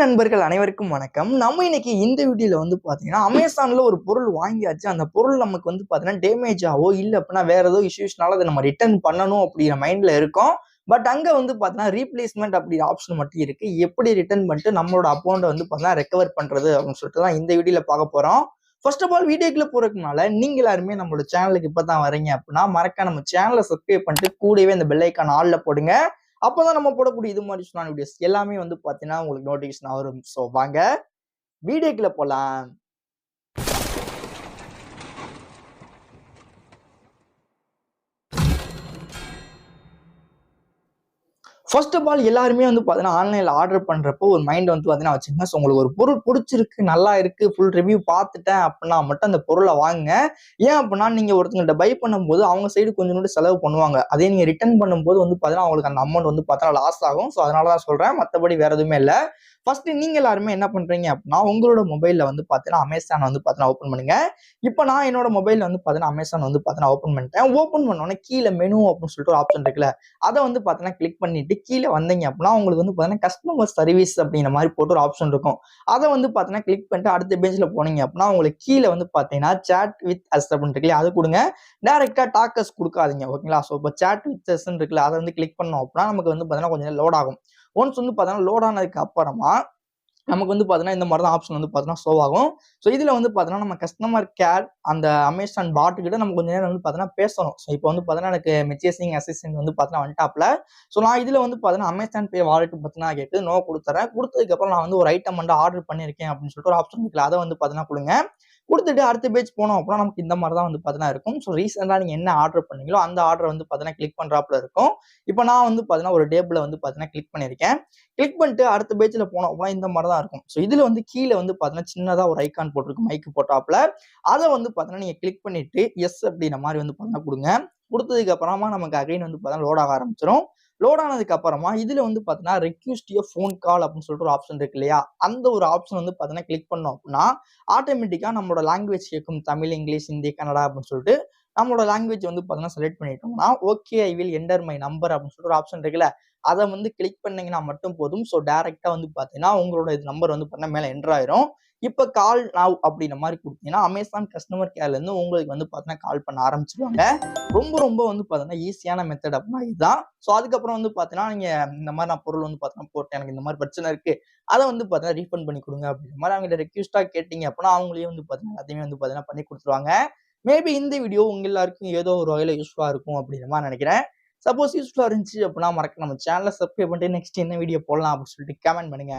நண்பர்கள் அனைவருக்கும் வணக்கம். நம்ம இன்னைக்கு இந்த வீடியோல வந்து பாத்தீங்கன்னா அமேசான்ல ஒரு பொருள் வாங்கியாச்சு. அந்த பொருள் நமக்கு வந்து பாத்தீங்கன்னா டேமேஜ் ஆவோ இல்ல அப்படின்னா வேற ஏதோ இஷ்யூஸ்னால அதை நம்ம ரிட்டர்ன் பண்ணணும் அப்படிங்கிற மைண்ட்ல இருக்கோம். பட் அங்க வந்து பாத்தீங்கன்னா ரீப்ளேஸ்மெண்ட் அப்படிங்கிற ஆப்ஷன் மட்டும் இருக்கு. எப்படி ரிட்டர்ன் பண்ணிட்டு நம்மளோட அக்கௌண்ட்டை வந்து பாத்தீங்கன்னா ரெக்கவர் பண்றது அப்படின்னு சொல்லிட்டு தான் இந்த வீடியோல பார்க்க போறோம். ஃபர்ஸ்ட் ஆஃப் ஆல் வீடியோக்குள்ள போறதுக்குனால நீங்க எல்லாருமே நம்மளோட சேனலுக்கு இப்பதான் வரீங்க அப்படின்னா மறக்க நம்ம சேனலை சப்ஸ்கிரைப் பண்ணிட்டு கூடவே இந்த பெல் ஐக்கான் ஆல்ல போடுங்க. அப்போதான் நம்ம போடக்கூடிய இது மாதிரி சொன்ன வீடியோஸ் எல்லாமே வந்து பார்த்தீங்கன்னா உங்களுக்கு நோட்டிஃபிகேஷன் வரும். ஸோ வாங்க வீடியோக்குள்ள போகலாம் ஃபர்ஸ்ட் ஆஃப் ஆல் எல்லாருமே வந்து பார்த்தீங்கன்னா ஆன்லைனில் ஆர்டர் பண்ணுறப்போ ஒரு மைண்ட் வந்து பார்த்தீங்கன்னா வச்சுக்கோங்க. ஸோ உங்களுக்கு ஒரு பொருள் பிடிச்சிருக்கு நல்லா இருக்கு ஃபுல் ரிவ்யூ பார்த்துட்டேன் அப்படின்னா மட்டும் அந்த பொருளை வாங்குங்க. ஏன் அப்படின்னா நீங்கள் ஒருத்தங்கள்ட்ட பை பண்ணும்போது அவங்க சைடு கொஞ்சம் செலவு பண்ணுவாங்க. அதே நீங்கள் ரிட்டர்ன் பண்ணும்போது வந்து பார்த்தீங்கன்னா அவங்களுக்கு அந்த அமௌண்ட் வந்து பார்த்தீங்கன்னா லாஸ் ஆகும். ஸோ அதனால தான் சொல்கிறேன் மற்றபடி வேறு எதுவுமே இல்லை. ஃபர்ஸ்ட் நீங்க எல்லாருமே என்ன பண்றீங்க அப்படின்னா உங்களோட மொபைல்ல வந்து பார்த்தீங்கன்னா அமேசான் வந்து பார்த்தீங்கன்னா ஓப்பன் பண்ணுங்க. இப்போ நான் என்னோட மொபைல்ல வந்து பார்த்தீங்கன்னா அமேசான் வந்து பார்த்தீங்கன்னா ஓப்பன் பண்ணிட்டேன். ஓப்பன் பண்ணோன்னே கீழே மெனு அப்படின்னு சொல்லிட்டு ஒரு ஆப்ஷன் இருக்குல்ல அதை வந்து பார்த்தீங்கன்னா கிளிக் பண்ணிட்டு கீழே வந்தீங்க அப்படின்னா உங்களுக்கு வந்து பார்த்தீங்கன்னா கஸ்டமர் சர்வீஸ் அப்படிங்கிற மாதிரி போட்டு ஒரு ஆப்ஷன் இருக்கும். அதை வந்து பார்த்தீங்கன்னா கிளிக் பண்ணிட்டு அடுத்த பேஜில் போனீங்க அப்படின்னா உங்களுக்கு கீழே வந்து பார்த்தீங்கன்னா சேட் வித் அஸ் அப்படின்னு இருக்குல்ல அது கொடுங்க. டேரெக்டாக டாக்கஸ் கொடுக்காதீங்க ஓகேங்களா ஸோ இப்போ சேட் வித் அஸ்ன்னு இருக்குல்ல அதை வந்து கிளிக் பண்ணோம் அப்படின்னா நமக்கு வந்து பார்த்தீங்கன்னா கொஞ்சம் லோட் ஆகும். ஒன்ஸ் வந்து பார்த்தீங்கன்னா லோட் ஆனதுக்கு அப்புறமா நமக்கு வந்து பார்த்தீங்கன்னா இந்த மாதிரி தான் ஆப்ஷன் வந்து பார்த்தீங்கன்னா ஷோ ஆகும். ஸோ இதில் வந்து பார்த்தீங்கன்னா நம்ம கஸ்டமர் கேர் அந்த அமேசான் பாட்டு கிட்ட நம்ம கொஞ்சம் நேரம் வந்து பார்த்தீங்கன்னா பேசணும். ஸோ இப்போ வந்து பார்த்தீங்கன்னா எனக்கு மெச்சேசிங் அசிஸ்டன்ட் வந்து பார்த்தீங்கன்னா வந்துட்டாப்ல. ஸோ நான் இதில் வந்து பார்த்தீங்கன்னா அமேசான் பே வாலெட் பார்த்தீங்கன்னா கேட்டு நோ கொடுத்துறேன். கொடுத்ததுக்கப்புறம் நான் வந்து ஒரு ஐட்டம் வந்து ஆர்டர் பண்ணியிருக்கேன் அப்படின்னு சொல்லிட்டு ஒரு ஆப்ஷன் இருக்குல்ல அதை வந்து பார்த்தீங்கன்னா கொடுங்க. கொடுத்துட்டு அடுத்த பேஜ் போனோம் அப்படின்னா நமக்கு இந்த மாதிரி தான் வந்து பார்த்தீங்கன்னா இருக்கும். ஸோ ரீசெண்டாக நீங்கள் என்ன ஆர்டர் பண்ணீங்களோ அந்த ஆர்டர் வந்து பார்த்தீங்கன்னா கிளிக் பண்ணுறாப்புல இருக்கும். இப்போ நான் வந்து பார்த்தீங்கன்னா ஒரு டேபிளில் வந்து பார்த்தீங்கன்னா கிளிக் பண்ணியிருக்கேன். கிளிக் பண்ணிட்டு அடுத்த பேஜில் போனோம் அப்படின்னா இந்த மாதிரி தான் இருக்கும். ஸோ இதில் வந்து கீழே வந்து பார்த்தீங்கன்னா சின்னதாக ஒரு ஐக்கான் போட்டிருக்கும் மைக்கு போட்டாப்புல. அதை வந்து பார்த்தீங்கன்னா நீங்கள் கிளிக் பண்ணிட்டு எஸ் அப்படின்ற மாதிரி வந்து பார்த்தீங்கன்னா கொடுங்க. கொடுத்ததுக்கு அப்புறமா நமக்கு அகைன் வந்து பார்த்தீங்கன்னா லோட் ஆக ஆரம்பிச்சிடும் லோட் ஆனதுக்கு அப்புறமா இதுல வந்து பாத்தீங்கன்னா ரெக்யூஸ்ட் ஃபோன் கால் அப்படின்னு சொல்லிட்டு ஒரு ஆப்ஷன் இருக்கு இல்லையா? அந்த ஒரு ஆப்ஷன் வந்து பாத்தீங்கன்னா கிளிக் பண்ணோம் அப்படின்னா ஆட்டோமேட்டிக்கா நம்மளோட லாங்குவேஜ் கேட்கும் தமிழ் இங்கிலீஷ் ஹிந்தி கன்னடா அப்படின்னு சொல்லிட்டு நம்மளோட லாங்குவேஜ் வந்து பாத்தீங்கன்னா செலக்ட் பண்ணிட்டோம்னா okay I will enter my number அப்படின்னு சொல்லிட்டு ஒரு ஆப்ஷன் இருக்குல்ல? அதை வந்து கிளிக் பண்ணீங்கன்னா மட்டும் போதும். ஸோ டேரெக்டாக வந்து பார்த்தீங்கன்னா உங்களோட இது நம்பர் வந்து பார்த்தீங்கன்னா மேலே என்டர் ஆயிரும். இப்போ கால் நாவ் அப்படின்ற மாதிரி கொடுத்தீங்கன்னா அமேசான் கஸ்டமர் கேர்லேருந்து உங்களுக்கு வந்து பார்த்தீங்கன்னா கால் பண்ண ஆரம்பிச்சிருவாங்க. ரொம்ப ரொம்ப வந்து பார்த்தீங்கன்னா ஈஸியான மெத்தட் அப்படின்னா இதுதான். ஸோ அதுக்கப்புறம் வந்து பார்த்தீங்கன்னா நீங்கள் இந்த மாதிரி நான் பொருள் வந்து பார்த்தீங்கன்னா போட்டேன் எனக்கு இந்த மாதிரி பிரச்சனை இருக்குது அதை வந்து பார்த்தீங்கன்னா ரீஃபண்ட் பண்ணி கொடுங்க அப்படின்ற மாதிரி அவங்கள்ட்ட ரெக்யூஸ்டாக கேட்டிங்க அப்படின்னா அவங்களே வந்து பார்த்தீங்கன்னா எல்லாத்தையுமே வந்து பார்த்தீங்கன்னா பண்ணி கொடுத்துருவாங்க. மேபி இந்த வீடியோ உங்க எல்லாருக்கும் ஏதோ ஒரு வகையில் யூஸ்ஃபுல்லாக இருக்கும் அப்படின்ற மாதிரி நினைக்கிறேன். சப்போஸ் யூஸ்ஃபுல்லாக இருந்துச்சு அப்படின்னா மறக்க நம்ம சேனலை சப்ஸ்கிரைப் பண்ணிட்டு நெக்ஸ்ட் என்ன வீடியோ போடலாம் அப்படின்னு சொல்லிட்டு கமெண்ட் பண்ணுங்க.